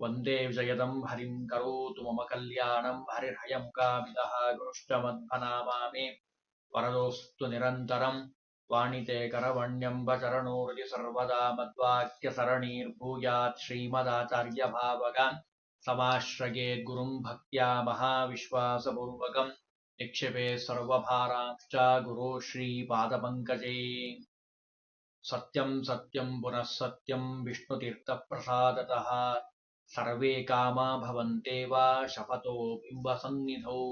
वंदे विजयदं हरिं करोतु मम कल्याणं हरिर्हयमुकामिदः गुरुश्च मध्वनामामि वरदोऽस्तु निरन्तरं वाणिते करवण्यम्बचरणोर्जि सर्वदा मद्वाक्यसरणीर्भूयात् श्रीमदाचार्यभावगान् समाश्रयेद्गुरुं भक्त्या महाविश्वासपूर्वकं निक्षेपे सर्वभारांश्च गुरो श्रीपादपङ्कजे। सत्यं सत्यं पुनः सत्यं विष्णुतीर्थप्रसादतः। ಸರ್ವೇ ಕಾಮಾ ಭವಂತೆ ಶಪಥೋ ಬಿಂಬ ಸನ್ನಿಧೌ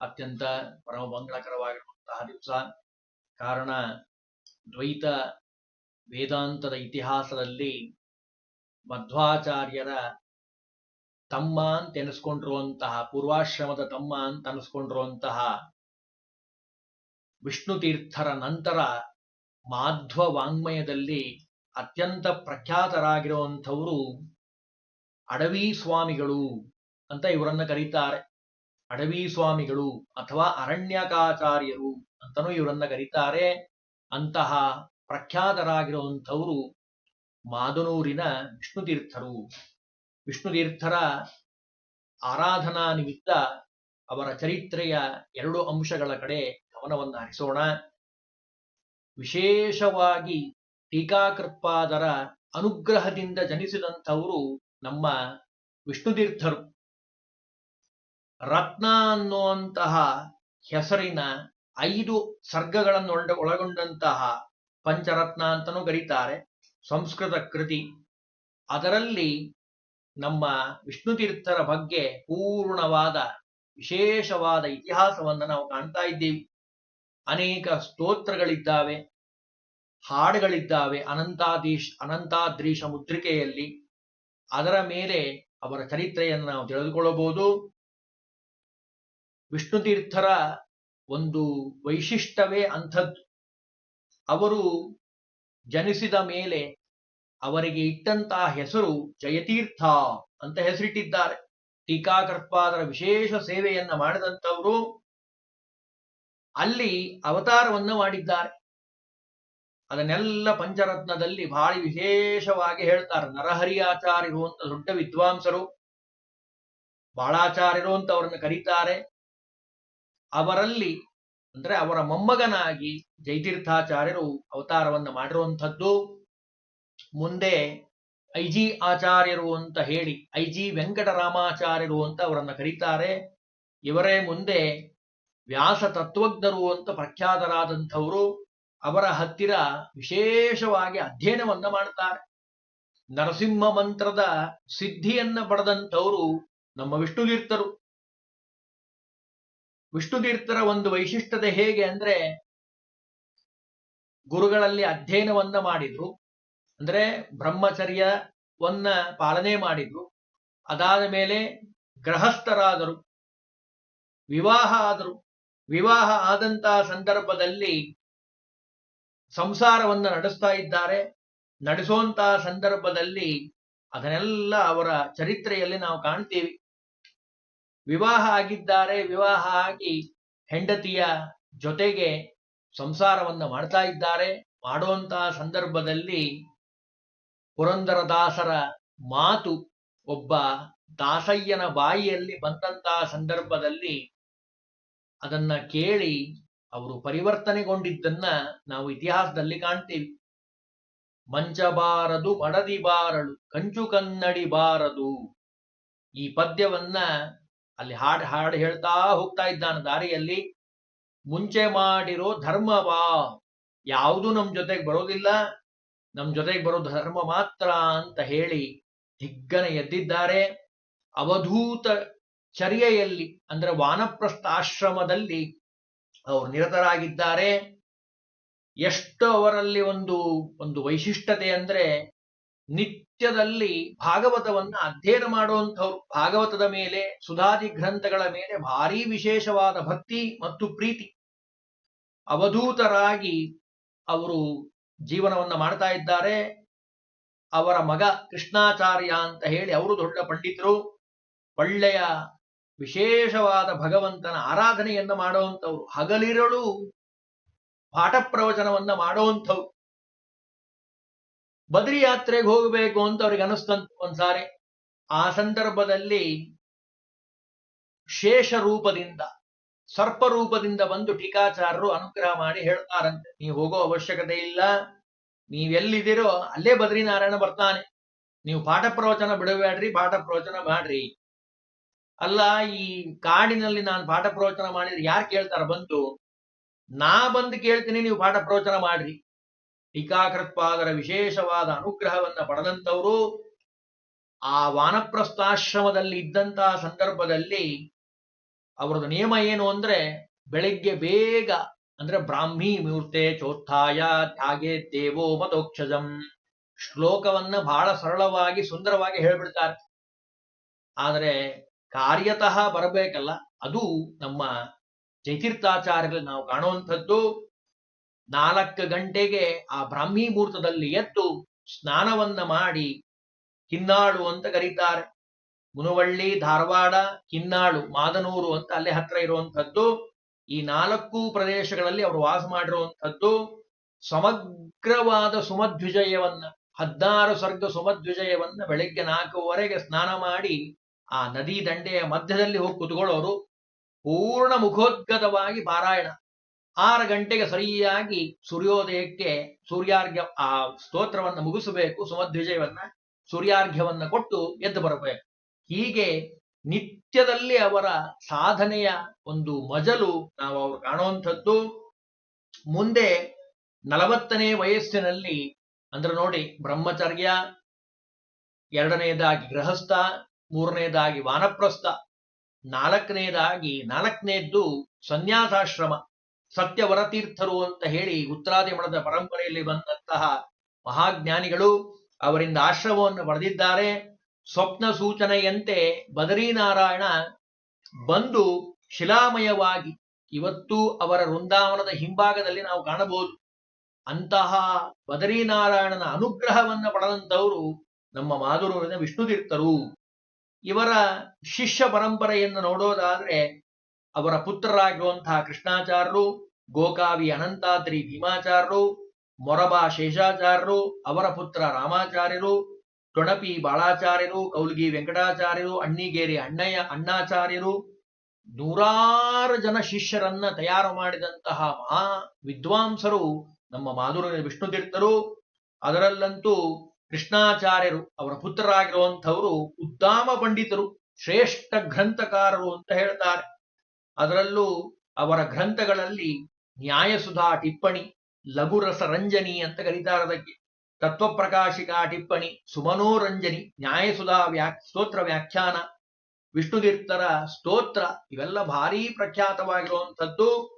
ಅತ್ಯಂತ ಪರಮ ಮಂಗಳಕರವಾಗಿರುವಂತಹ ದಿವಸ ಕಾರಣ ದ್ವೈತ ವೇದಾಂತದ ಇತಿಹಾಸದಲ್ಲಿ ಮಧ್ವಾಚಾರ್ಯರ ತಮ್ಮ ಅಂತ ಎನಿಸ್ಕೊಂಡಿರುವಂತಹ ಪೂರ್ವಾಶ್ರಮದ ತಮ್ಮ ಅಂತ ಅನಿಸ್ಕೊಂಡಿರುವಂತಹ ವಿಷ್ಣು ತೀರ್ಥರ ನಂತರ ಮಾಧ್ವ ವಾಂಗ್ಮಯದಲ್ಲಿ ಅತ್ಯಂತ ಪ್ರಖ್ಯಾತರಾಗಿರುವಂಥವರು ಅಡವಿ ಸ್ವಾಮಿಗಳು ಅಂತ ಇವರನ್ನ ಕರೀತಾರೆ. ಅಡವಿ ಸ್ವಾಮಿಗಳು ಅಥವಾ ಅರಣ್ಯಕಾಚಾರ್ಯರು ಅಂತನೂ ಇವರನ್ನ ಕರೀತಾರೆ. ಅಂತಹ ಪ್ರಖ್ಯಾತರಾಗಿರುವಂಥವರು ಮಾದನೂರಿನ ವಿಷ್ಣುತೀರ್ಥರು. ವಿಷ್ಣುತೀರ್ಥರ ಆರಾಧನಾ ನಿಮಿತ್ತ ಅವರ ಚರಿತ್ರೆಯ ಎರಡು ಅಂಶಗಳ ಕಡೆ ಗಮನವನ್ನು ಹರಿಸೋಣ. ವಿಶೇಷವಾಗಿ ಟೀಕಾಕೃತ್ಪಾದರ ಅನುಗ್ರಹದಿಂದ ಜನಿಸಿದಂಥವರು ನಮ್ಮ ವಿಷ್ಣುತೀರ್ಥರು. ರತ್ನ ಅನ್ನುವಂತಹ ಹೆಸರಿನ ಐದು ಸರ್ಗಗಳನ್ನು ಒಳಗೊಂಡಂತಹ ಪಂಚರತ್ನ ಅಂತನೂ ಕರೀತಾರೆ, ಸಂಸ್ಕೃತ ಕೃತಿ. ಅದರಲ್ಲಿ ನಮ್ಮ ವಿಷ್ಣುತೀರ್ಥರ ಬಗ್ಗೆ ಪೂರ್ಣವಾದ, ವಿಶೇಷವಾದ ಇತಿಹಾಸವನ್ನು ನಾವು ಕಾಣ್ತಾ ಇದ್ದೀವಿ. ಅನೇಕ ಸ್ತೋತ್ರಗಳಿದ್ದಾವೆ. ಹಾಡುಗಳಿದ್ದಾವೆ. ಅನಂತಾದೀಶ್, ಅನಂತಾದ್ರೀಶ ಮುದ್ರಿಕೆಯಲ್ಲಿ ಅದರ ಮೇಲೆ ಅವರ ಚರಿತ್ರೆಯನ್ನು ನಾವು ತಿಳಿದುಕೊಳ್ಳಬಹುದು. ವಿಷ್ಣುತೀರ್ಥರ ಒಂದು ವೈಶಿಷ್ಟ್ಯವೇ ಅಂಥದ್ದು. ಅವರು ಜನಿಸಿದ ಮೇಲೆ ಅವರಿಗೆ ಇಟ್ಟಂತಹ ಹೆಸರು ಜಯತೀರ್ಥ ಅಂತ ಹೆಸರಿಟ್ಟಿದ್ದಾರೆ. ಟೀಕಾಕರ್ಪಾದರ ವಿಶೇಷ ಸೇವೆಯನ್ನ ಮಾಡಿದಂಥವರು ಅಲ್ಲಿ ಅವತಾರವನ್ನು ಮಾಡಿದ್ದಾರೆ. ಅದನ್ನೆಲ್ಲ ಪಂಚರತ್ನದಲ್ಲಿ ಭಾರಿ ವಿಶೇಷವಾಗಿ ಹೇಳ್ತಾರೆ. ನರಹರಿ ಆಚಾರ್ಯರು ಅಂತ ದೊಡ್ಡ ವಿದ್ವಾಂಸರು, ಬಾಳಾಚಾರ್ಯರು ಅಂತ ಅವರನ್ನು ಕರೀತಾರೆ. ಅವರಲ್ಲಿ ಅಂದ್ರೆ ಅವರ ಮೊಮ್ಮಗನಾಗಿ ಜೈತೀರ್ಥಾಚಾರ್ಯರು ಅವತಾರವನ್ನ ಮಾಡಿರುವಂಥದ್ದು. ಮುಂದೆ ಐಜಿ ಆಚಾರ್ಯರು ಅಂತ ಹೇಳಿ, ಐಜಿ ವೆಂಕಟರಾಮಾಚಾರ್ಯರು ಅಂತ ಅವರನ್ನು ಕರೀತಾರೆ. ಇವರೇ ಮುಂದೆ ವ್ಯಾಸ ತತ್ವಜ್ಞರು ಅಂತ ಪ್ರಖ್ಯಾತರಾದಂಥವರು. ಅವರ ಹತ್ತಿರ ವಿಶೇಷವಾಗಿ ಅಧ್ಯಯನವನ್ನ ಮಾಡ್ತಾರೆ. ನರಸಿಂಹ ಮಂತ್ರದ ಸಿದ್ಧಿಯನ್ನ ಪಡೆದಂಥವರು ನಮ್ಮ ವಿಷ್ಣುತೀರ್ಥರು. ವಿಷ್ಣುತೀರ್ಥರ ಒಂದು ವೈಶಿಷ್ಟ್ಯತೆ ಹೇಗೆ ಅಂದ್ರೆ, ಗುರುಗಳಲ್ಲಿ ಅಧ್ಯಯನವನ್ನ ಮಾಡಿದ್ರು. ಅಂದ್ರೆ ಬ್ರಹ್ಮಚರ್ಯವನ್ನ ಪಾಲನೆ ಮಾಡಿದ್ರು. ಅದಾದ ಮೇಲೆ ಗೃಹಸ್ಥರಾದರು. ವಿವಾಹ ಆದರು. ವಿವಾಹ ಆದಂತಹ ಸಂದರ್ಭದಲ್ಲಿ ಸಂಸಾರವನ್ನು ನಡೆಸ್ತಾ ಇದ್ದಾರೆ. ನಡೆಸುವಂತಹ ಸಂದರ್ಭದಲ್ಲಿ ಅದನ್ನೆಲ್ಲ ಅವರ ಚರಿತ್ರೆಯಲ್ಲಿ ನಾವು ಕಾಣ್ತೀವಿ. ವಿವಾಹ ಆಗಿದ್ದಾರೆ. ವಿವಾಹ ಆಗಿ ಹೆಂಡತಿಯ ಜೊತೆಗೆ ಸಂಸಾರವನ್ನ ಮಾಡ್ತಾ ಇದ್ದಾರೆ. ಮಾಡುವಂತಹ ಸಂದರ್ಭದಲ್ಲಿ ಪುರಂದರದಾಸರ ಮಾತು ಒಬ್ಬ ದಾಸಯ್ಯನ ಬಾಯಿಯಲ್ಲಿ ಬಂದಂತಹ ಸಂದರ್ಭದಲ್ಲಿ ಅದನ್ನ ಕೇಳಿ ಅವರು ಪರಿವರ್ತನೆಗೊಂಡಿದ್ದನ್ನ ನಾವು ಇತಿಹಾಸದಲ್ಲಿ ಕಾಣ್ತೀವಿ. ಮಂಚಬಾರದು ಬಡದಿ ಬಾರಳು, ಕಂಚು ಕನ್ನಡಿ ಬಾರದು. ಈ ಪದ್ಯವನ್ನ ಅಲ್ಲಿ ಹಾಡು ಹಾಡು ಹೇಳ್ತಾ ಹೋಗ್ತಾ ಇದ್ದಾನೆ ದಾರಿಯಲ್ಲಿ. ಮುಂಚೆ ಮಾಡಿರೋ ಧರ್ಮವಾ ಯಾವುದು ನಮ್ ಜೊತೆಗೆ ಬರೋದಿಲ್ಲ. ನಮ್ ಜೊತೆಗೆ ಬರೋ ಧರ್ಮ ಮಾತ್ರ ಅಂತ ಹೇಳಿ ದಿಗ್ಗನ ಎದ್ದಿದ್ದಾರೆ. ಅವಧೂತ ಚರ್ಯೆಯಲ್ಲಿ, ಅಂದ್ರೆ ವಾನಪ್ರಸ್ಥ ಆಶ್ರಮದಲ್ಲಿ ಅವರು ನಿರತರಾಗಿದ್ದಾರೆ. ಎಷ್ಟು ಅವರಲ್ಲಿ ಒಂದು ಒಂದು ವೈಶಿಷ್ಟ್ಯತೆ ಅಂದ್ರೆ ನಿತ್ಯದಲ್ಲಿ ಭಾಗವತವನ್ನ ಅಧ್ಯಯನ ಮಾಡುವಂಥವ್ರು ಭಾಗವತದ ಮೇಲೆ, ಸುಧಾದಿ ಗ್ರಂಥಗಳ ಮೇಲೆ ಭಾರೀ ವಿಶೇಷವಾದ ಭಕ್ತಿ ಮತ್ತು ಪ್ರೀತಿ. ಅವಧೂತರಾಗಿ ಅವರು ಜೀವನವನ್ನ ಮಾಡ್ತಾ ಇದ್ದಾರೆ. ಅವರ ಮಗ ಕೃಷ್ಣಾಚಾರ್ಯ ಅಂತ ಹೇಳಿ ಅವರು ದೊಡ್ಡ ಪಂಡಿತರು. ಒಳ್ಳೆಯ ವಿಶೇಷವಾದ ಭಗವಂತನ ಆರಾಧನೆಯನ್ನ ಮಾಡುವಂಥವ್ರು. ಹಗಲಿರಳು ಪಾಠ ಪ್ರವಚನವನ್ನ ಮಾಡುವಂಥವ್ರು. ಬದ್ರಿ ಯಾತ್ರೆಗೆ ಹೋಗಬೇಕು ಅಂತ ಅವ್ರಿಗೆ ಅನಿಸ್ತಂತ ಒಂದ್ಸಾರಿ. ಆ ಸಂದರ್ಭದಲ್ಲಿ ಶೇಷ ರೂಪದಿಂದ, ಸರ್ಪ ರೂಪದಿಂದ ಬಂದು ಟೀಕಾಚಾರರು ಅನುಗ್ರಹ ಮಾಡಿ ಹೇಳ್ತಾರಂತೆ. ನೀವು ಹೋಗೋ ಅವಶ್ಯಕತೆ ಇಲ್ಲ. ನೀವೆಲ್ಲಿದ್ದೀರೋ ಅಲ್ಲೇ ಬದ್ರಿನಾರಾಯಣ ಬರ್ತಾನೆ. ನೀವು ಪಾಠ ಪ್ರವಚನ ಬಿಡಬೇಡ್ರಿ, ಪಾಠ ಪ್ರವಚನ ಮಾಡ್ರಿ. ಅಲ್ಲ, ಈ ಕಾಡಿನಲ್ಲಿ ನಾನು ಪಾಠ ಪ್ರವಚನ ಮಾಡಿದ್ರೆ ಯಾರು ಕೇಳ್ತಾರ? ಬಂತು ನಾ ಬಂದು ಕೇಳ್ತೀನಿ, ನೀವು ಪಾಠ ಪ್ರವಚನ ಮಾಡ್ರಿ. ಟೀಕಾಕೃತ್ಪಾದರ ವಿಶೇಷವಾದ ಅನುಗ್ರಹವನ್ನ ಪಡೆದಂತವರು ಆ ವಾನಪ್ರಸ್ಥಾಶ್ರಮದಲ್ಲಿ ಇದ್ದಂತಹ ಸಂದರ್ಭದಲ್ಲಿ ಅವರದ್ದು ನಿಯಮ ಏನು ಅಂದ್ರೆ, ಬೆಳಿಗ್ಗೆ ಬೇಗ, ಅಂದ್ರೆ ಬ್ರಾಹ್ಮಿ ಮೂರ್ತೆ ಚೋತ್ಥಾಯ ತ್ಯಾಗೆ ದೇವೋ ಮತೋಕ್ಷಜಂ ಶ್ಲೋಕವನ್ನ ಬಹಳ ಸರಳವಾಗಿ, ಸುಂದರವಾಗಿ ಹೇಳ್ಬಿಡ್ತಾರೆ. ಆದರೆ ಕಾರ್ಯತಃ ಬರಬೇಕಲ್ಲ, ಅದು ನಮ್ಮ ಜಯತೀರ್ಥಾಚಾರ್ಯರಲ್ಲಿ ನಾವು ಕಾಣುವಂಥದ್ದು. ನಾಲ್ಕು ಗಂಟೆಗೆ ಆ ಬ್ರಾಹ್ಮಿ ಮುಹೂರ್ತದಲ್ಲಿ ಎದ್ದು ಸ್ನಾನವನ್ನ ಮಾಡಿ ಕಿನ್ನಾಳು ಅಂತ ಕರೀತಾರೆ. ಮುನವಳ್ಳಿ, ಧಾರವಾಡ, ಕಿನ್ನಾಳು, ಮಾದನೂರು ಅಂತ ಅಲ್ಲೇ ಹತ್ರ ಇರುವಂಥದ್ದು. ಈ ನಾಲ್ಕು ಪ್ರದೇಶಗಳಲ್ಲಿ ಅವರು ವಾಸ ಮಾಡಿರುವಂಥದ್ದು. ಸಮಗ್ರವಾದ ಸುಮಧ್ವಿಜಯವನ್ನ, ಹದಿನಾರು ಸ್ವರ್ಗ ಸುಮಧ್ವಿಜಯವನ್ನ ಬೆಳಗ್ಗೆ ನಾಲ್ಕುವರೆಗೆ ಸ್ನಾನ ಮಾಡಿ ಆ ನದಿ ದಂಡೆಯ ಮಧ್ಯದಲ್ಲಿ ಹೋಗಿ ಕುತ್ಕೊಳ್ಳೋರು ಪೂರ್ಣ ಮುಖೋದ್ಗತವಾಗಿ ಪಾರಾಯಣ. ಆರು ಗಂಟೆಗೆ ಸರಿಯಾಗಿ ಸೂರ್ಯೋದಯಕ್ಕೆ ಸೂರ್ಯಾರ್ಘ್ಯ, ಆ ಸ್ತೋತ್ರವನ್ನು ಮುಗಿಸಬೇಕು, ಸುಮಧ್ವಿಜಯವನ್ನ, ಸೂರ್ಯಾರ್ಘ್ಯವನ್ನ ಕೊಟ್ಟು ಎದ್ದು ಬರಬೇಕು. ಹೀಗೆ ನಿತ್ಯದಲ್ಲಿ ಅವರ ಸಾಧನೆಯ ಒಂದು ಮಜಲು ನಾವು ಅವರು ಕಾಣುವಂಥದ್ದು. ಮುಂದೆ ನಲವತ್ತನೇ ವಯಸ್ಸಿನಲ್ಲಿ ಅಂದ್ರೆ ನೋಡಿ ಬ್ರಹ್ಮಚರ್ಯ ಎರಡನೆಯದಾಗಿ ಗೃಹಸ್ಥ ಮೂರನೆಯದಾಗಿ ವಾನಪ್ರಸ್ಥ, ನಾಲ್ಕನೇದಾಗಿ ನಾಲ್ಕನೇದ್ದು ಸನ್ಯಾಸಾಶ್ರಮ, ಸತ್ಯವರತೀರ್ಥರು ಅಂತ ಹೇಳಿ ಉತ್ತರಾದಿ ಮಠದ ಪರಂಪರೆಯಲ್ಲಿ ಬಂದಂತಹ ಮಹಾಜ್ಞಾನಿಗಳು ಅವರಿಂದ ಆಶ್ರಮವನ್ನು ಪಡೆದಿದ್ದಾರೆ. ಸ್ವಪ್ನ ಸೂಚನೆಯಂತೆ ಬದರೀನಾರಾಯಣ ಬಂದು ಶಿಲಾಮಯವಾಗಿ ಇವತ್ತು ಅವರ ವೃಂದಾವನದ ಹಿಂಭಾಗದಲ್ಲಿ ನಾವು ಕಾಣಬಹುದು. ಅಂತಹ ಬದರೀನಾರಾಯಣನ ಅನುಗ್ರಹವನ್ನು ಪಡೆದಂತವರು ನಮ್ಮ ಮಾಧುರೂರಿನ ವಿಷ್ಣುತೀರ್ಥರು. ಇವರ ಶಿಷ್ಯ ಪರಂಪರೆಯನ್ನು ನೋಡೋದಾದ್ರೆ ಅವರ ಪುತ್ರರಾಗಿರುವಂತಹ ಕೃಷ್ಣಾಚಾರ್ಯರು, ಗೋಕಾವಿ ಅನಂತಾದ್ರಿ ಭೀಮಾಚಾರ್ಯರು, ಮೊರಬಾ ಶೇಷಾಚಾರ್ಯರು, ಅವರ ಪುತ್ರ ರಾಮಾಚಾರ್ಯರು ಟೊಣಪಿ ಬಾಳಾಚಾರ್ಯರು, ಕೌಲ್ಗಿ ವೆಂಕಟಾಚಾರ್ಯರು, ಅಣ್ಣಿಗೇರಿ ಅಣ್ಣಯ್ಯ ಅಣ್ಣಾಚಾರ್ಯರು, ನೂರಾರು ಜನ ಶಿಷ್ಯರನ್ನ ತಯಾರು ಮಾಡಿದಂತಹ ಮಹಾ ವಿದ್ವಾಂಸರು ನಮ್ಮ ಮಾಧುರ ವಿಷ್ಣುತೀರ್ಥರು ಅದರಲ್ಲಂತೂ ಕೃಷ್ಣಾಚಾರ್ಯರು ಅವರ ಪುತ್ರರಾಗಿರುವಂಥವರು ಉದ್ದಾಮ ಪಂಡಿತರು, ಶ್ರೇಷ್ಠ ಗ್ರಂಥಕಾರರು ಅಂತ ಹೇಳ್ತಾರೆ. ಅದರಲ್ಲೂ ಅವರ ಗ್ರಂಥಗಳಲ್ಲಿ ನ್ಯಾಯಸುಧಾ ಟಿಪ್ಪಣಿ ಲಘುರಸ ರಂಜನಿ ಅಂತ ಕರೀತಾರೆ ಅದಕ್ಕೆ. ತತ್ವಪ್ರಕಾಶಿಕಾ ಟಿಪ್ಪಣಿ, ಸುಮನೋರಂಜನಿ, ನ್ಯಾಯಸುಧಾ ವ್ಯಾ ಸ್ತೋತ್ರ ವ್ಯಾಖ್ಯಾನ, ವಿಷ್ಣುತೀರ್ಥರ ಸ್ತೋತ್ರ ಇವೆಲ್ಲ ಭಾರೀ ಪ್ರಖ್ಯಾತವಾಗಿರುವಂಥದ್ದು.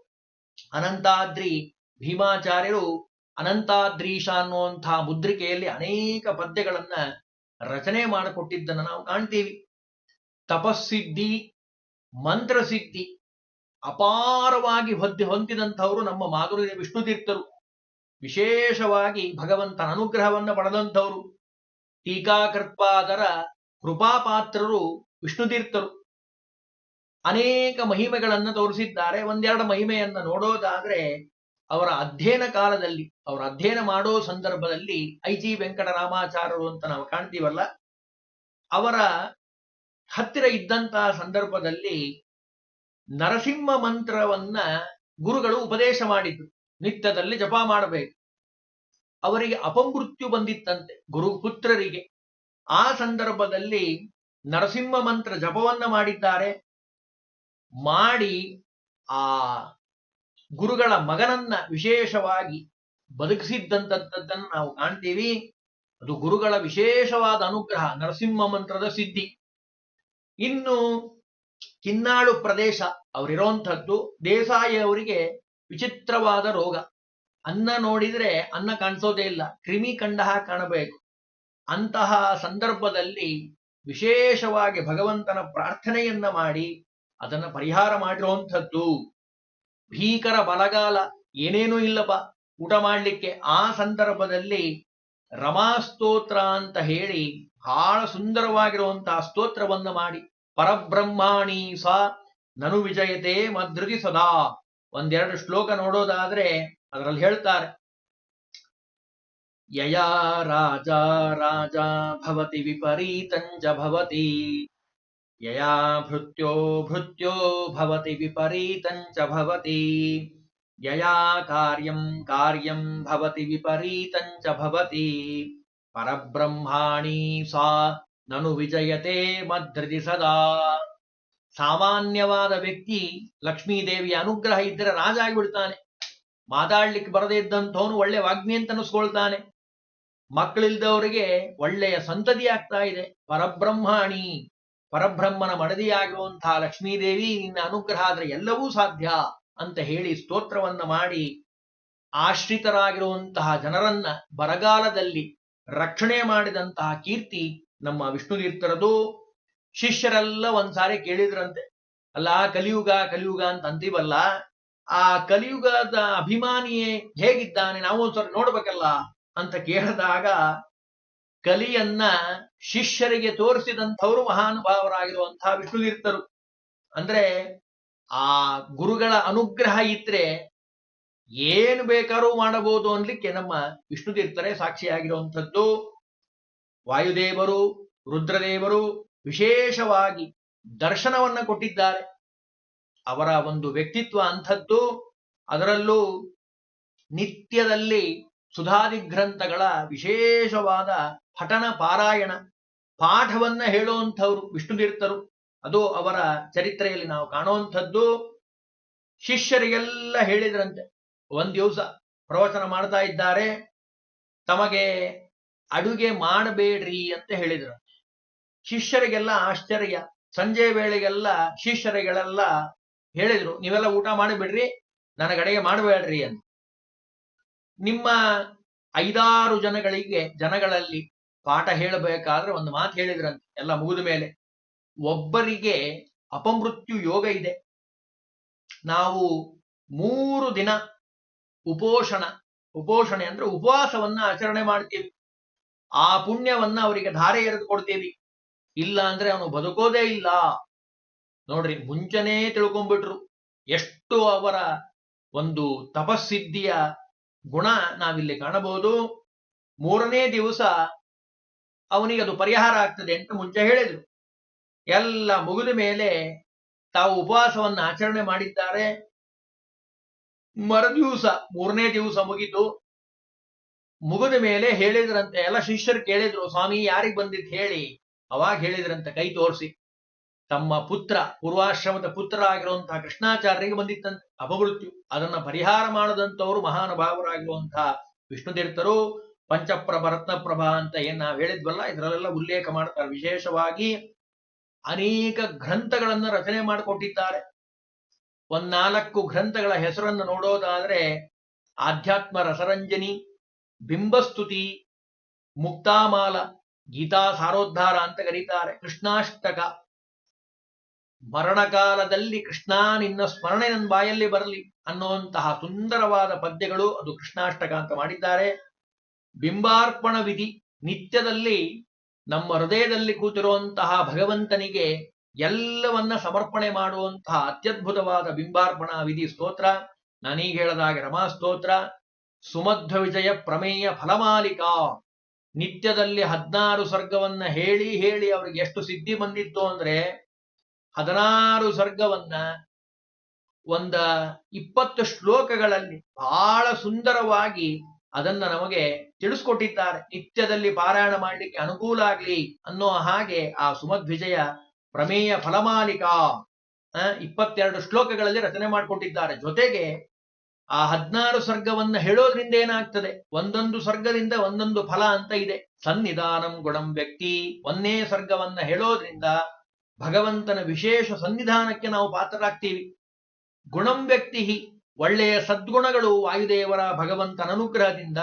ಅನಂತಾದ್ರಿ ಭೀಮಾಚಾರ್ಯರು ಅನಂತಾದ್ರೀಶ ಅನ್ನುವಂತಹ ಮುದ್ರಿಕೆಯಲ್ಲಿ ಅನೇಕ ಪದ್ಯಗಳನ್ನ ರಚನೆ ಮಾಡಿಕೊಟ್ಟಿದ್ದನ್ನು ನಾವು ಕಾಣ್ತೀವಿ. ತಪಸ್ಸಿದ್ಧಿ, ಮಂತ್ರಸಿದ್ಧಿ, ಅಪಾರವಾಗಿ ಹೊದ್ದಿ ಹೊಂದಿದಂಥವರು ನಮ್ಮ ಮಾಧುರ್ಯ ವಿಷ್ಣುತೀರ್ಥರು ವಿಶೇಷವಾಗಿ ಭಗವಂತನ ಅನುಗ್ರಹವನ್ನು ಪಡೆದಂಥವರು. ಟೀಕಾಕೃತ್ಪಾದರ ಕೃಪಾಪಾತ್ರರು ವಿಷ್ಣುತೀರ್ಥರು ಅನೇಕ ಮಹಿಮೆಗಳನ್ನು ತೋರಿಸಿದ್ದಾರೆ. ಒಂದೆರಡು ಮಹಿಮೆಯನ್ನು ನೋಡೋದಾದ್ರೆ ಅವರ ಅಧ್ಯಯನ ಕಾಲದಲ್ಲಿ, ಅವರ ಅಧ್ಯಯನ ಮಾಡೋ ಸಂದರ್ಭದಲ್ಲಿ ಐ ಜಿ ವೆಂಕಟರಾಮಾಚಾರ್ಯರು ಅಂತ ನಾವು ಕಾಣ್ತೀವಲ್ಲ, ಅವರ ಹತ್ತಿರ ಇದ್ದಂತಹ ಸಂದರ್ಭದಲ್ಲಿ ನರಸಿಂಹ ಮಂತ್ರವನ್ನ ಗುರುಗಳು ಉಪದೇಶ ಮಾಡಿದ್ರು. ನಿತ್ಯದಲ್ಲಿ ಜಪ ಮಾಡಬೇಕು. ಅವರಿಗೆ ಅಪಮೃತ್ಯು ಬಂದಿತ್ತಂತೆ ಗುರು ಪುತ್ರರಿಗೆ. ಆ ಸಂದರ್ಭದಲ್ಲಿ ನರಸಿಂಹ ಮಂತ್ರ ಜಪವನ್ನ ಮಾಡಿದ್ದಾರೆ. ಮಾಡಿ ಆ ಗುರುಗಳ ಮಗನನ್ನ ವಿಶೇಷವಾಗಿ ಬದುಕಿಸಿದ್ದಂಥದ್ದನ್ನು ನಾವು ಕಾಣ್ತೀವಿ. ಅದು ಗುರುಗಳ ವಿಶೇಷವಾದ ಅನುಗ್ರಹ, ನರಸಿಂಹ ಮಂತ್ರದ ಸಿದ್ಧಿ. ಇನ್ನು ಕಿನ್ನಾಳು ಪ್ರದೇಶ ಅವರಿರೋಂಥದ್ದು ದೇಸಾಯಿ ಅವರಿಗೆ ವಿಚಿತ್ರವಾದ ರೋಗ. ಅನ್ನ ನೋಡಿದ್ರೆ ಅನ್ನ ಕಾಣಿಸೋದೇ ಇಲ್ಲ, ಕ್ರಿಮಿ ಕಂಡಹ ಕಾಣಬೇಕು. ಅಂತಹ ಸಂದರ್ಭದಲ್ಲಿ ವಿಶೇಷವಾಗಿ ಭಗವಂತನ ಪ್ರಾರ್ಥನೆಯನ್ನ ಮಾಡಿ ಅದನ್ನ ಪರಿಹಾರ ಮಾಡಿರುವಂಥದ್ದು. ಭೀಕರ ಬಲಗಾಲ ಏನೇನೂ ಇಲ್ಲಪ್ಪ. ಊಟ ಮಾಡ್ಲಿಕ್ಕೆ ಆ ಸಂದರ್ಭದಲ್ಲಿ ರಮಾಸ್ತೋತ್ರ ಅಂತ ಹೇಳಿ ಬಹಳ ಸುಂದರವಾಗಿರುವಂತಹ ಸ್ತೋತ್ರವನ್ನು ಮಾಡಿ. ಪರಬ್ರಹ್ಮಾಣಿ ಸ ನನು ವಿಜಯತೆ ಸದಾ. ಒಂದೆರಡು ಶ್ಲೋಕ ನೋಡೋದಾದ್ರೆ ಅದರಲ್ಲಿ ಹೇಳ್ತಾರೆ. ಯಯಾ ರಾಜ ರಾಜ ಭವತಿ ವಿಪರೀತಂಜ ಭವತಿ. ಯಯಾ ಭೃತ್ಯೋ ಭೃತ್ಯೋ ಭವತಿ ವಿಪರೀತಂಚ ಭವತಿ ಯಯಾ ಕಾರ್ಯಂ ಕಾರ್ಯಂ ಭವತಿ ವಿಪರೀತಂಚ ಭವತಿ ಪರಬ್ರಹ್ಮಾಣಿ ಸಾ ನನು ವಿಜಯತೆ ಮದ್ರತಿ ಸದಾ ಸಾಮಾನ್ಯವಾದ ವ್ಯಕ್ತಿ ಲಕ್ಷ್ಮೀದೇವಿಯ ಅನುಗ್ರಹ ಇದ್ದರೆ ರಾಜ ಆಗಿಬಿಡ್ತಾನೆ। ಮಾತಾಡ್ಲಿಕ್ಕೆ ಬರದೇ ಇದ್ದಂಥವನು ಒಳ್ಳೆ ವಾಗ್ಮಿ ಅಂತ ಅನಿಸ್ಕೊಳ್ತಾನೆ ಮಕ್ಕಳಿಲ್ದವರಿಗೆ ಒಳ್ಳೆಯ ಸಂತತಿ ಆಗ್ತಾ ಇದೆ। ಪರಬ್ರಹ್ಮಾಣಿ ಪರಬ್ರಹ್ಮನ ಮಡದಿಯಾಗಿರುವಂತಹ ಲಕ್ಷ್ಮೀದೇವಿ ನಿನ್ನ ಅನುಗ್ರಹ ಆದರೆ ಎಲ್ಲವೂ ಸಾಧ್ಯ ಅಂತ ಹೇಳಿ ಸ್ತೋತ್ರವನ್ನ ಮಾಡಿ ಆಶ್ರಿತರಾಗಿರುವಂತಹ ಜನರನ್ನ ಬರಗಾಲದಲ್ಲಿ ರಕ್ಷಣೆ ಮಾಡಿದಂತಹ ಕೀರ್ತಿ ನಮ್ಮ ವಿಷ್ಣು ತೀರ್ಥರದು ಶಿಷ್ಯರೆಲ್ಲ ಒಂದ್ಸಾರಿ ಕೇಳಿದ್ರಂತೆ, ಅಲ್ಲ ಕಲಿಯುಗ ಕಲಿಯುಗ ಅಂತ ಅಂತೀವಲ್ಲ, ಆ ಕಲಿಯುಗದ ಅಭಿಮಾನಿಯೇ ಹೇಗಿದ್ದಾನೆ ನಾವು ಒಂದ್ಸರಿ ನೋಡ್ಬೇಕಲ್ಲ ಅಂತ ಕೇಳಿದಾಗ ಕಲಿಯನ್ನ ಶಿಷ್ಯರಿಗೆ ತೋರಿಸಿದಂಥವರು ಮಹಾನುಭಾವರಾಗಿರುವಂತಹ ವಿಷ್ಣು ತೀರ್ಥರು ಅಂದ್ರೆ ಆ ಗುರುಗಳ ಅನುಗ್ರಹ ಇದ್ರೆ ಏನು ಬೇಕಾದ್ರೂ ಮಾಡಬಹುದು ಅನ್ಲಿಕ್ಕೆ ನಮ್ಮ ವಿಷ್ಣು ತೀರ್ಥರೇ ಸಾಕ್ಷಿಯಾಗಿರುವಂಥದ್ದು. ವಾಯುದೇವರು, ರುದ್ರದೇವರು ವಿಶೇಷವಾಗಿ ದರ್ಶನವನ್ನ ಕೊಟ್ಟಿದ್ದಾರೆ. ಅವರ ಒಂದು ವ್ಯಕ್ತಿತ್ವ ಅಂಥದ್ದು. ಅದರಲ್ಲೂ ನಿತ್ಯದಲ್ಲಿ ಸುಧಾದಿ ಗ್ರಂಥಗಳ ವಿಶೇಷವಾದ ಪಠನ ಪಾರಾಯಣ ಪಾಠವನ್ನ ಹೇಳುವಂಥವ್ರು ವಿಷ್ಣು ತೀರ್ಥರು, ಅದು ಅವರ ಚರಿತ್ರೆಯಲ್ಲಿ ನಾವು ಕಾಣುವಂಥದ್ದು. ಶಿಷ್ಯರಿಗೆಲ್ಲ ಹೇಳಿದ್ರಂತೆ, ಒಂದ್ ದಿವಸ ಪ್ರವಚನ ಮಾಡ್ತಾ ಇದ್ದಾರೆ, ತಮಗೆ ಅಡುಗೆ ಮಾಡಬೇಡ್ರಿ ಅಂತ ಹೇಳಿದ್ರು ಶಿಷ್ಯರಿಗೆಲ್ಲ ಆಶ್ಚರ್ಯ, ಸಂಜೆ ವೇಳೆಗೆಲ್ಲ ಶಿಷ್ಯರಿಗೆಲ್ಲ ಹೇಳಿದ್ರು, ನೀವೆಲ್ಲ ಊಟ ಮಾಡಿಬಿಡ್ರಿ, ನನಗೆ ಅಡುಗೆ ಮಾಡಬೇಡ್ರಿ ಅಂತ. ನಿಮ್ಮ ಐದಾರು ಜನಗಳಿಗೆ, ಜನಗಳಲ್ಲಿ ಪಾಠ ಹೇಳಬೇಕಾದ್ರೆ ಒಂದು ಮಾತು ಹೇಳಿದ್ರಂತೆ, ಎಲ್ಲ ಮುಗಿದ ಮೇಲೆ. ಒಬ್ಬರಿಗೆ ಅಪಮೃತ್ಯು ಯೋಗ ಇದೆ. ನಾವು ಮೂರು ದಿನ ಉಪೋಷಣ, ಉಪೋಷಣೆ ಅಂದ್ರೆ ಉಪವಾಸವನ್ನ ಆಚರಣೆ ಮಾಡ್ತೀವಿ. ಆ ಪುಣ್ಯವನ್ನ ಅವರಿಗೆ ಧಾರೆ ಎರೆದು ಕೊಡ್ತೀವಿ. ಇಲ್ಲ ಅಂದ್ರೆ ಅವನು ಬದುಕೋದೇ ಇಲ್ಲ. ನೋಡ್ರಿ, ಮುಂಚೆನೇ ತಿಳ್ಕೊಂಡ್ಬಿಟ್ರು ಎಷ್ಟು ಅವರ ಒಂದು ತಪಸ್ಸಿದ್ಧಿಯ ಗುಣ ನಾವಿಲ್ಲಿ ಕಾಣಬಹುದು. ಮೂರನೇ ದಿವಸ ಅವನಿಗೆ ಅದು ಪರಿಹಾರ ಆಗ್ತದೆ ಅಂತ ಮುಂಚೆ ಹೇಳಿದರು. ಎಲ್ಲ ಮುಗಿದ ಮೇಲೆ ತಾವು ಉಪವಾಸವನ್ನು ಆಚರಣೆ ಮಾಡಿದ್ದಾರೆ. ಮರುದಿವಸ, ಮೂರನೇ ದಿವಸ ಮುಗಿತು ಮುಗಿದ ಮೇಲೆ ಹೇಳಿದ್ರಂತೆ, ಎಲ್ಲ ಶಿಷ್ಯರು ಕೇಳಿದ್ರು, ಸ್ವಾಮಿ ಯಾರಿಗೆ ಬಂದಿದ್ ಹೇಳಿ. ಅವಾಗ ಹೇಳಿದ್ರಂತೆ, ಕೈ ತೋರಿಸಿ. ತಮ್ಮ ಪುತ್ರ, ಪೂರ್ವಾಶ್ರಮದ ಪುತ್ರ ಆಗಿರುವಂತಹ ಕೃಷ್ಣಾಚಾರ್ಯರಿಗೆ ಬಂದಿತ್ತಂತೆ. ಅಪಮೃತ್ಯು, ಅದನ್ನ ಪರಿಹಾರ ಮಾಡದಂತವರು ಮಹಾನುಭಾವರಾಗಿರುವಂತಹ ವಿಷ್ಣು ತೀರ್ಥರು ಪಂಚಪ್ರಭ ರತ್ನಪ್ರಭಾ ಅಂತ ಏನ್ ನಾವ್ ಹೇಳಿದ್ವಲ್ಲ, ಇದರಲ್ಲೆಲ್ಲ ಉಲ್ಲೇಖ ಮಾಡ್ತಾರೆ. ವಿಶೇಷವಾಗಿ ಅನೇಕ ಗ್ರಂಥಗಳನ್ನ ರಚನೆ ಮಾಡಿಕೊಟ್ಟಿದ್ದಾರೆ. ಒಂದ್ನಾಲ್ಕು ಗ್ರಂಥಗಳ ಹೆಸರನ್ನು ನೋಡೋದಾದ್ರೆ ಆಧ್ಯಾತ್ಮ ರಸರಂಜನಿ, ಬಿಂಬಸ್ತುತಿ, ಮುಕ್ತಾಮಾಲ, ಗೀತಾ ಸಾರೋದ್ಧಾರ ಅಂತ ಕರೀತಾರೆ. ಕೃಷ್ಣಾಷ್ಟಕ. ಮರಣಕಾಲದಲ್ಲಿ ಕೃಷ್ಣ ನಿನ್ನ ಸ್ಮರಣೆ ನನ್ನ ಬಾಯಲ್ಲಿ ಬರಲಿ ಅನ್ನುವಂತಹ ಸುಂದರವಾದ ಪದ್ಯಗಳು ಅದು ಕೃಷ್ಣಾಷ್ಟಕ ಅಂತ ಮಾಡಿದ್ದಾರೆ. ಬಿಂಬಾರ್ಪಣ ವಿಧಿ ನಿತ್ಯದಲ್ಲಿ ನಮ್ಮ ಹೃದಯದಲ್ಲಿ ಕೂತಿರುವಂತಹ ಭಗವಂತನಿಗೆ ಎಲ್ಲವನ್ನ ಸಮರ್ಪಣೆ ಮಾಡುವಂತಹ ಅತ್ಯದ್ಭುತವಾದ ಬಿಂಬಾರ್ಪಣಾ ವಿಧಿ ಸ್ತೋತ್ರ. ನಾನೀಗ ಹೇಳದಾಗೆ ರಮಾ ಸ್ತೋತ್ರ. ಸುಮಧ್ವ ವಿಜಯ ಪ್ರಮೇಯ ಫಲಮಾಲಿಕಾ. ನಿತ್ಯದಲ್ಲಿ ಹದಿನಾರು ಸ್ವರ್ಗವನ್ನ ಹೇಳಿ ಹೇಳಿ ಅವರಿಗೆ ಎಷ್ಟು ಸಿದ್ಧಿ ಬಂದಿತ್ತು ಅಂದ್ರೆ ಹದಿನಾರು ಸ್ವರ್ಗವನ್ನ ಒಂದ ಇಪ್ಪತ್ತು ಶ್ಲೋಕಗಳಲ್ಲಿ ಬಹಳ ಸುಂದರವಾಗಿ ಅದನ್ನ ನಮಗೆ ತಿಳಿಸ್ಕೊಟ್ಟಿದ್ದಾರೆ. ನಿತ್ಯದಲ್ಲಿ ಪಾರಾಯಣ ಮಾಡಲಿಕ್ಕೆ ಅನುಕೂಲ ಆಗ್ಲಿ ಅನ್ನೋ ಹಾಗೆ ಆ ಸುಮಧ್ವಿಜಯ ಪ್ರಮೇಯ ಫಲಮಾಲಿಕಾ ಇಪ್ಪತ್ತೆರಡು ಶ್ಲೋಕಗಳಲ್ಲಿ ರಚನೆ ಮಾಡಿಕೊಟ್ಟಿದ್ದಾರೆ. ಜೊತೆಗೆ ಆ ಹದಿನಾರು ಸರ್ಗವನ್ನ ಹೇಳೋದ್ರಿಂದ ಏನಾಗ್ತದೆ? ಒಂದೊಂದು ಸರ್ಗದಿಂದ ಒಂದೊಂದು ಫಲ ಅಂತ ಇದೆ. ಸನ್ನಿಧಾನಂ ಗುಣಂ ವ್ಯಕ್ತಿ ಒಂದೇ ಸರ್ಗವನ್ನ ಹೇಳೋದ್ರಿಂದ ಭಗವಂತನ ವಿಶೇಷ ಸನ್ನಿಧಾನಕ್ಕೆ ನಾವು ಪಾತ್ರರಾಗ್ತೀವಿ. ಗುಣಂ ವ್ಯಕ್ತಿ ಒಳ್ಳೆಯ ಸದ್ಗುಣಗಳು ವಾಯುದೇವರ ಭಗವಂತನ ಅನುಗ್ರಹದಿಂದ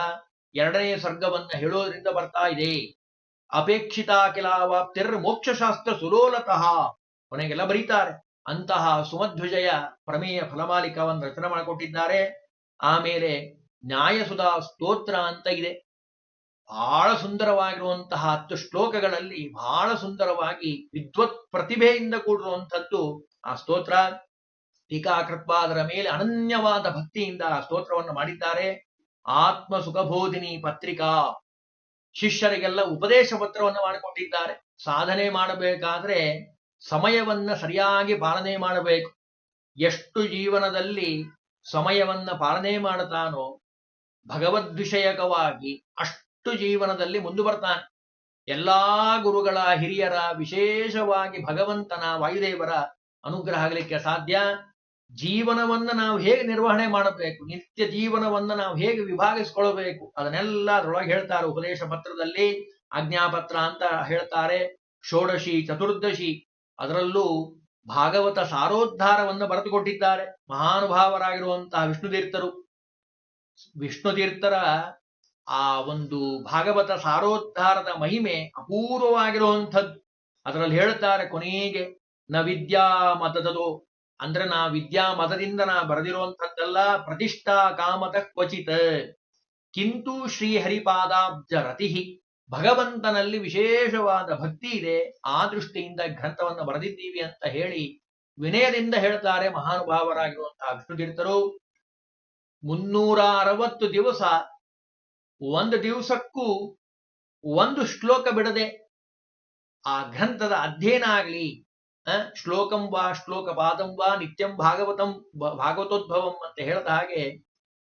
ಎರಡನೇ ಸರ್ಗವನ್ನ ಹೇಳೋದ್ರಿಂದ ಬರ್ತಾ ಇದೆ. ಅಪೇಕ್ಷಿತ ಕಿಲಾವಾಪ್ತಿರ್ ಮೋಕ್ಷಶಾಸ್ತ್ರ ಸುಲೋಲತಃ ಕೊನೆಗೆಲ್ಲ ಬರೀತಾರೆ. ಅಂತಹ ಸುಮಧ್ವಜಯ ಪ್ರಮೇಯ ಫಲಮಾಲಿಕವನ್ನು ರಚನೆ ಮಾಡಿಕೊಟ್ಟಿದ್ದಾರೆ. ಆಮೇಲೆ ನ್ಯಾಯಸುಧಾ ಸ್ತೋತ್ರ ಅಂತ ಇದೆ. ಬಹಳ ಸುಂದರವಾಗಿರುವಂತಹ ಹತ್ತು ಶ್ಲೋಕಗಳಲ್ಲಿ ಬಹಳ ಸುಂದರವಾಗಿ ವಿದ್ವತ್ ಪ್ರತಿಭೆಯಿಂದ ಕೂಡಿರುವಂಥದ್ದು ಆ ಸ್ತೋತ್ರ. ಟೀಕಾಕೃತ್ಪಾದರ ಮೇಲೆ ಅನನ್ಯವಾದ ಭಕ್ತಿಯಿಂದ ಸ್ತೋತ್ರವನ್ನು ಮಾಡಿದ್ದಾರೆ. ಆತ್ಮ ಸುಖಬೋಧಿನಿ ಪತ್ರಿಕಾ. ಶಿಷ್ಯರಿಗೆಲ್ಲ ಉಪದೇಶ ಪತ್ರವನ್ನು ಮಾಡಿಕೊಟ್ಟಿದ್ದಾರೆ. ಸಾಧನೆ ಮಾಡಬೇಕಾದ್ರೆ ಸಮಯವನ್ನ ಸರಿಯಾಗಿ ಪಾಲನೆ ಮಾಡಬೇಕು. ಎಷ್ಟು ಜೀವನದಲ್ಲಿ ಸಮಯವನ್ನ ಪಾಲನೆ ಮಾಡುತ್ತಾನೋ ಭಗವದ್ವಿಷಯಕವಾಗಿ ಅಷ್ಟು ಜೀವನದಲ್ಲಿ ಮುಂದೆ ಬರ್ತಾನೆ. ಎಲ್ಲಾ ಗುರುಗಳ ಹಿರಿಯರ ವಿಶೇಷವಾಗಿ ಭಗವಂತನ ವಾಯುದೇವರ ಅನುಗ್ರಹ ಆಗಲಿಕ್ಕೆ ಸಾಧ್ಯ. ಜೀವನವನ್ನ ನಾವು ಹೇಗೆ ನಿರ್ವಹಣೆ ಮಾಡಬೇಕು, ನಿತ್ಯ ಜೀವನವನ್ನ ನಾವು ಹೇಗೆ ವಿಭಾಗಿಸ್ಕೊಳ್ಬೇಕು, ಅದನ್ನೆಲ್ಲ ಅದರೊಳಗೆ ಹೇಳ್ತಾರೆ ಉಪದೇಶ ಪತ್ರದಲ್ಲಿ, ಆಜ್ಞಾಪತ್ರ ಅಂತ ಹೇಳ್ತಾರೆ, ಷೋಡಶಿ, ಚತುರ್ದಶಿ, ಅದರಲ್ಲೂ ಭಾಗವತ ಸಾರೋದ್ಧಾರವನ್ನು ಬರೆದುಕೊಟ್ಟಿದ್ದಾರೆ, ಮಹಾನುಭಾವರಾಗಿರುವಂತಹ ವಿಷ್ಣು ತೀರ್ಥರು. ವಿಷ್ಣು ತೀರ್ಥರ ಆ ಒಂದು ಭಾಗವತ ಸಾರೋದ್ಧಾರದ ಮಹಿಮೆ ಅಪೂರ್ವವಾಗಿರುವಂಥದ್ದು. ಅದರಲ್ಲಿ ಹೇಳ್ತಾರೆ ಕೊನೆಗೆ, ನ ವಿದ್ಯಾ ಮತದದು ಅಂದ್ರೆ ನಾ ವಿದ್ಯಾ ಮತದಿಂದ ನಾ ಬರೆದಿರುವಂಥದ್ದಲ್ಲ ಪ್ರತಿಷ್ಠಾ ಕಾಮತ ಕ್ವಚಿತ್. ಕಿಂತು ಶ್ರೀಹರಿಪಾದಾಬ್ಜ ರತಿ ಭಗವಂತನಲ್ಲಿ ವಿಶೇಷವಾದ ಭಕ್ತಿ ಇದೆ. ಆ ದೃಷ್ಟಿಯಿಂದ ಗ್ರಂಥವನ್ನು ಬರೆದಿದ್ದೀವಿ ಅಂತ ಹೇಳಿ ವಿನಯದಿಂದ ಹೇಳ್ತಾರೆ ಮಹಾನುಭಾವರಾಗಿರುವಂತಹ ವಿಷ್ಣು ತೀರ್ಥರು ಮುನ್ನೂರ ಅರವತ್ತು ದಿವಸ, ಒಂದು ದಿವಸಕ್ಕೂ ಒಂದು ಶ್ಲೋಕ ಬಿಡದೆ ಆ ಗ್ರಂಥದ ಅಧ್ಯಯನ ಆಗಲಿ ಶ್ಲೋಕಂ ವಾ ಶ್ಲೋಕ ಪಾದಂ ವಾ, ನಿತ್ಯಂ ಭಾಗವತಂ ಭಾಗವತೋದ್ಭವಂ ಅಂತ ಹೇಳಿದ ಹಾಗೆ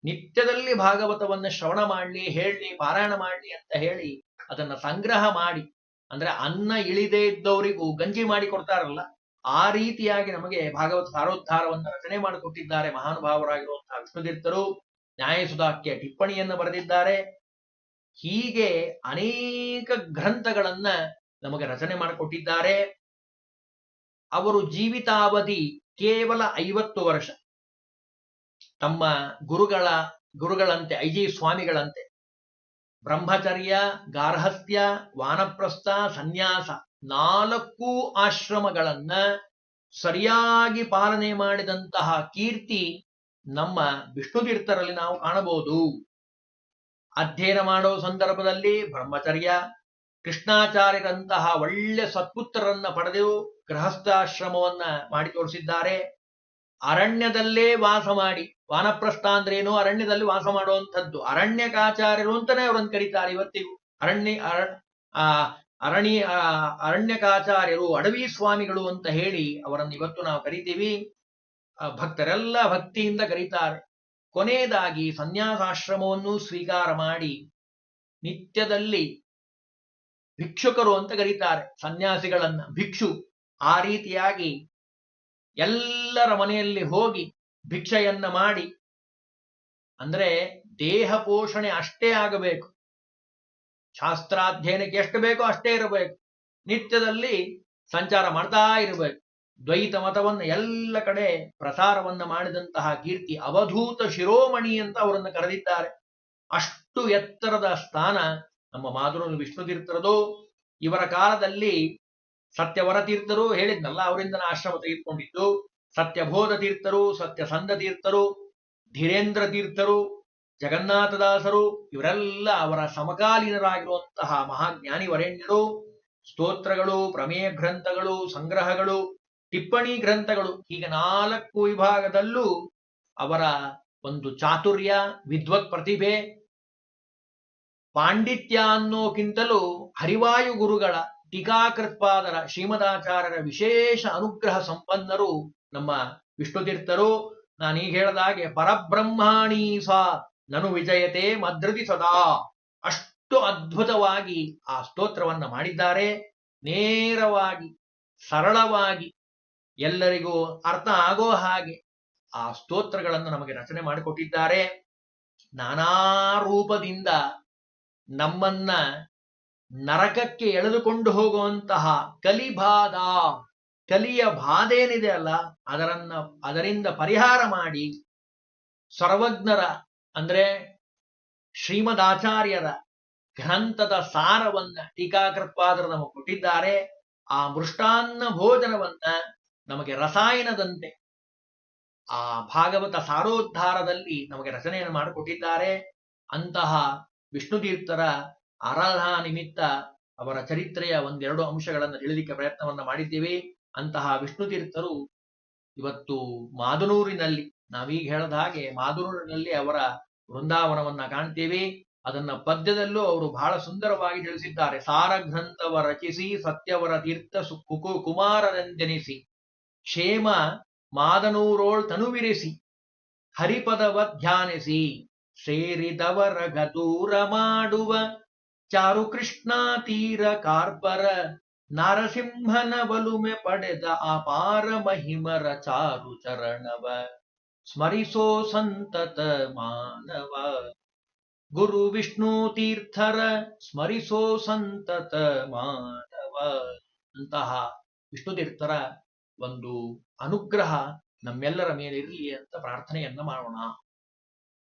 ನಿತ್ಯದಲ್ಲಿ ಭಾಗವತವನ್ನ ಶ್ರವಣ ಮಾಡಲಿ ಹೇಳಿ ಪಾರಾಯಣ ಮಾಡಲಿ ಅಂತ ಹೇಳಿ ಅದನ್ನ ಸಂಗ್ರಹ ಮಾಡಿ, ಅಂದ್ರೆ ಅನ್ನ ಇಳಿದೇ ಇದ್ದವರಿಗೂ ಗಂಜಿ ಮಾಡಿ ಕೊಡ್ತಾರಲ್ಲ, ಆ ರೀತಿಯಾಗಿ ನಮಗೆ ಭಾಗವತ ಸಾರೋದ್ಧಾರವನ್ನು ರಚನೆ ಮಾಡಿಕೊಟ್ಟಿದ್ದಾರೆ ಮಹಾನುಭಾವರಾಗಿರುವಂತಹ ವಿಷ್ಣುತೀರ್ಥರು. ನ್ಯಾಯಸುಧಾಕ್ಕೆ ಟಿಪ್ಪಣಿಯನ್ನು ಬರೆದಿದ್ದಾರೆ. ಹೀಗೆ ಅನೇಕ ಗ್ರಂಥಗಳನ್ನ ನಮಗೆ ರಚನೆ ಮಾಡಿಕೊಟ್ಟಿದ್ದಾರೆ. ಅವರು ಜೀವಿತಾವಧಿ ಕೇವಲ ಐವತ್ತು ವರ್ಷ. ತಮ್ಮ ಗುರುಗಳ, ಗುರುಗಳಂತೆ ಐಜಿ ಸ್ವಾಮಿಗಳಂತೆ. ಬ್ರಹ್ಮಚರ್ಯ, ಗಾರ್ಹಸ್ಥ್ಯ, ವಾನಪ್ರಸ್ಥ, ಸನ್ಯಾಸ ನಾಲ್ಕು ಆಶ್ರಮಗಳನ್ನ ಸರಿಯಾಗಿ ಪಾಲನೆ ಮಾಡಿದಂತಹ ಕೀರ್ತಿ ನಮ್ಮ ವಿಷ್ಣು ತೀರ್ಥರಲ್ಲಿ ನಾವು ಕಾಣಬಹುದು. ಅಧ್ಯಯನ ಮಾಡೋ ಸಂದರ್ಭದಲ್ಲಿ ಬ್ರಹ್ಮಚರ್ಯ ಕೃಷ್ಣಾಚಾರ್ಯರಂತಹ ಒಳ್ಳೆ ಸತ್ಪುತ್ರರನ್ನ ಪಡೆದು ಗೃಹಸ್ಥಾಶ್ರಮವನ್ನ ಮಾಡಿ ತೋರಿಸಿದ್ದಾರೆ. ಅರಣ್ಯದಲ್ಲೇ ವಾಸ ಮಾಡಿ, ವಾನಪ್ರಸ್ಥ ಅಂದ್ರೇನು ಅರಣ್ಯದಲ್ಲಿ ವಾಸ ಮಾಡುವಂಥದ್ದು. ಅರಣ್ಯಕಾಚಾರ್ಯರು ಅಂತಾನೆ ಅವರನ್ನು ಕರೀತಾರೆ ಇವತ್ತಿಗೂ. ಅರಣ್ಯ ಆ, ಅರಣಿ ಅರಣ್ಯಕಾಚಾರ್ಯರು, ಅಡವಿ ಸ್ವಾಮಿಗಳು ಅಂತ ಹೇಳಿ ಅವರನ್ನು ಇವತ್ತು ನಾವು ಕರಿತೀವಿ. ಭಕ್ತರೆಲ್ಲ ಭಕ್ತಿಯಿಂದ ಕರೀತಾರೆ. ಕೊನೆಯದಾಗಿ ಸನ್ಯಾಸಾಶ್ರಮವನ್ನು ಸ್ವೀಕಾರ ಮಾಡಿ ನಿತ್ಯದಲ್ಲಿ ಭಿಕ್ಷುಕರು ಅಂತ ಕರೀತಾರೆ. ಸನ್ಯಾಸಿಗಳನ್ನ, ಭಿಕ್ಷು. ಆ ರೀತಿಯಾಗಿ ಎಲ್ಲರ ಮನೆಯಲ್ಲಿ ಹೋಗಿ ಭಿಕ್ಷೆಯನ್ನ ಮಾಡಿ, ಅಂದ್ರೆ ದೇಹ ಪೋಷಣೆ ಅಷ್ಟೇ ಆಗಬೇಕು. ಶಾಸ್ತ್ರಾಧ್ಯಯನಕ್ಕೆ ಎಷ್ಟು ಬೇಕೋ ಅಷ್ಟೇ ಇರಬೇಕು. ನಿತ್ಯದಲ್ಲಿ ಸಂಚಾರ ಮಾಡ್ತಾ ಇರಬೇಕು. ದ್ವೈತ ಮತವನ್ನು ಎಲ್ಲ ಕಡೆ ಪ್ರಸಾರವನ್ನ ಮಾಡಿದಂತಹ ಕೀರ್ತಿ ಅವಧೂತ ಶಿರೋಮಣಿ ಅಂತ ಅವರನ್ನು ಕರೆದಿದ್ದಾರೆ. ಅಷ್ಟು ಎತ್ತರದ ಸ್ಥಾನ ನಮ್ಮ ಮಾಧುರ ವಿಷ್ಣು ತೀರ್ಥರದು ಇವರ ಕಾಲದಲ್ಲಿ ಸತ್ಯವರ ತೀರ್ಥರು ಹೇಳಿದ್ನಲ್ಲ ಅವರಿಂದ ಆಶ್ರಮ ತೆಗೆದುಕೊಂಡಿದ್ದು. ಸತ್ಯಬೋಧ ತೀರ್ಥರು ಸತ್ಯಸಂಧ ತೀರ್ಥರು ಧೀರೇಂದ್ರ ತೀರ್ಥರು ಜಗನ್ನಾಥದಾಸರು, ಇವರೆಲ್ಲ ಅವರ ಸಮಕಾಲೀನರಾಗಿರುವಂತಹ ಮಹಾಜ್ಞಾನಿ ವರೇಣ್ಯರು ಸ್ತೋತ್ರಗಳು, ಪ್ರಮೇಯ ಗ್ರಂಥಗಳು, ಸಂಗ್ರಹಗಳು, ಟಿಪ್ಪಣಿ ಗ್ರಂಥಗಳು, ಹೀಗೆ ನಾಲ್ಕು ವಿಭಾಗದಲ್ಲೂ ಅವರ ಒಂದು ಚಾತುರ್ಯ, ವಿದ್ವತ್ ಪ್ರತಿಭೆ, ಪಾಂಡಿತ್ಯ ಅನ್ನೋಕ್ಕಿಂತಲೂ ಹರಿವಾಯು ಗುರುಗಳ ಟೀಕಾಕೃತ್ಪಾದರ ಶ್ರೀಮದಾಚಾರ್ಯರ ವಿಶೇಷ ಅನುಗ್ರಹ ಸಂಪನ್ನರು ನಮ್ಮ ವಿಷ್ಣುತೀರ್ಥರು. ನಾನೀಗ ಹೇಳಿದಾಗೆ, ಪರಬ್ರಹ್ಮಾಣಿ ಸಾ ನನು ವಿಜಯತೆ ಮದ್ರತಿ ಸದಾ. ಅಷ್ಟು ಅದ್ಭುತವಾಗಿ ಆ ಸ್ತೋತ್ರವನ್ನು ಮಾಡಿದ್ದಾರೆ. ನೇರವಾಗಿ, ಸರಳವಾಗಿ ಎಲ್ಲರಿಗೂ ಅರ್ಥ ಆಗೋ ಹಾಗೆ ಆ ಸ್ತೋತ್ರಗಳನ್ನು ನಮಗೆ ರಚನೆ ಮಾಡಿಕೊಟ್ಟಿದ್ದಾರೆ. ನಾನಾ ರೂಪದಿಂದ ನಮ್ಮನ್ನ ನರಕಕ್ಕೆ ಎಳೆದುಕೊಂಡು ಹೋಗುವಂತಹ ಕಲಿಬಾಧ. ಕಲಿಯ ಬಾಧೇನಿದೆ ಅಲ್ಲ, ಅದರನ್ನ, ಅದರಿಂದ ಪರಿಹಾರ ಮಾಡಿ ಸರ್ವಜ್ಞರ, ಅಂದ್ರೆ ಶ್ರೀಮದಾಚಾರ್ಯರ ಗ್ರಂಥದ ಸಾರವನ್ನ ಟೀಕಾಕೃತ್ಪಾದರು ನಮಗೆ ಕೊಟ್ಟಿದ್ದಾರೆ. ಆ ಮೃಷ್ಟಾನ್ನ ಭೋಜನವನ್ನ ನಮಗೆ ರಸಾಯನದಂತೆ, ಆ ಭಾಗವತ ಸಾರೋದ್ಧಾರದಲ್ಲಿ ನಮಗೆ ರಚನೆಯನ್ನು ಮಾಡಿಕೊಟ್ಟಿದ್ದಾರೆ. ಅಂತಹ ವಿಷ್ಣು ತೀರ್ಥರ ಆರಾಧನಾ ನಿಮಿತ್ತ ಅವರ ಚರಿತ್ರೆಯ ಒಂದೆರಡು ಅಂಶಗಳನ್ನು ತಿಳಿಲಿಕ್ಕೆ ಪ್ರಯತ್ನವನ್ನು ಮಾಡಿದ್ದೇವೆ. ಅಂತಹ ವಿಷ್ಣು ತೀರ್ಥರು ಇವತ್ತು ಮಾದನೂರಿನಲ್ಲಿ, ನಾವೀಗ ಹೇಳದ ಹಾಗೆ ಮಾದನೂರಿನಲ್ಲಿ ಅವರ ವೃಂದಾವನವನ್ನ ಕಾಣ್ತೇವೆ. ಅದನ್ನ ಪದ್ಯದಲ್ಲೂ ಅವರು ಬಹಳ ಸುಂದರವಾಗಿ ತಿಳಿಸಿದ್ದಾರೆ. ಸಾರ ಗ್ರಂಥವ ರಚಿಸಿ ಸತ್ಯವರ ತೀರ್ಥ ಕುಕು ಕುಮಾರನೆಂದೆನಿಸಿ ಕ್ಷೇಮ ಮಾದನೂರೋಳ್ ತನುವಿರಿಸಿ, ಹರಿಪದವ ಧ್ಯಾನಿಸಿ ಸೇರಿದವರ ಗದೂರ ಮಾಡುವ ಚಾರು ಕೃಷ್ಣ ತೀರ ಕಾರ್ಪರ ನರಸಿಂಹನ ಬಲುಮೆ ಪಡೆದ ಅಪಾರ ಮಹಿಮರ ಚಾರು ಚರಣವ ಸ್ಮರಿಸೋ ಸಂತತ ಮಾನವ. ಗುರು ವಿಷ್ಣು ತೀರ್ಥರ ಸ್ಮರಿಸೋ ಸಂತತ ಮಾನವ. ಅಂತಹ ವಿಷ್ಣು ತೀರ್ಥರ ಒಂದು ಅನುಗ್ರಹ ನಮ್ಮೆಲ್ಲರ ಮೇಲೆ ಇರಲಿ ಅಂತ ಪ್ರಾರ್ಥನೆಯನ್ನ ಮಾಡೋಣ.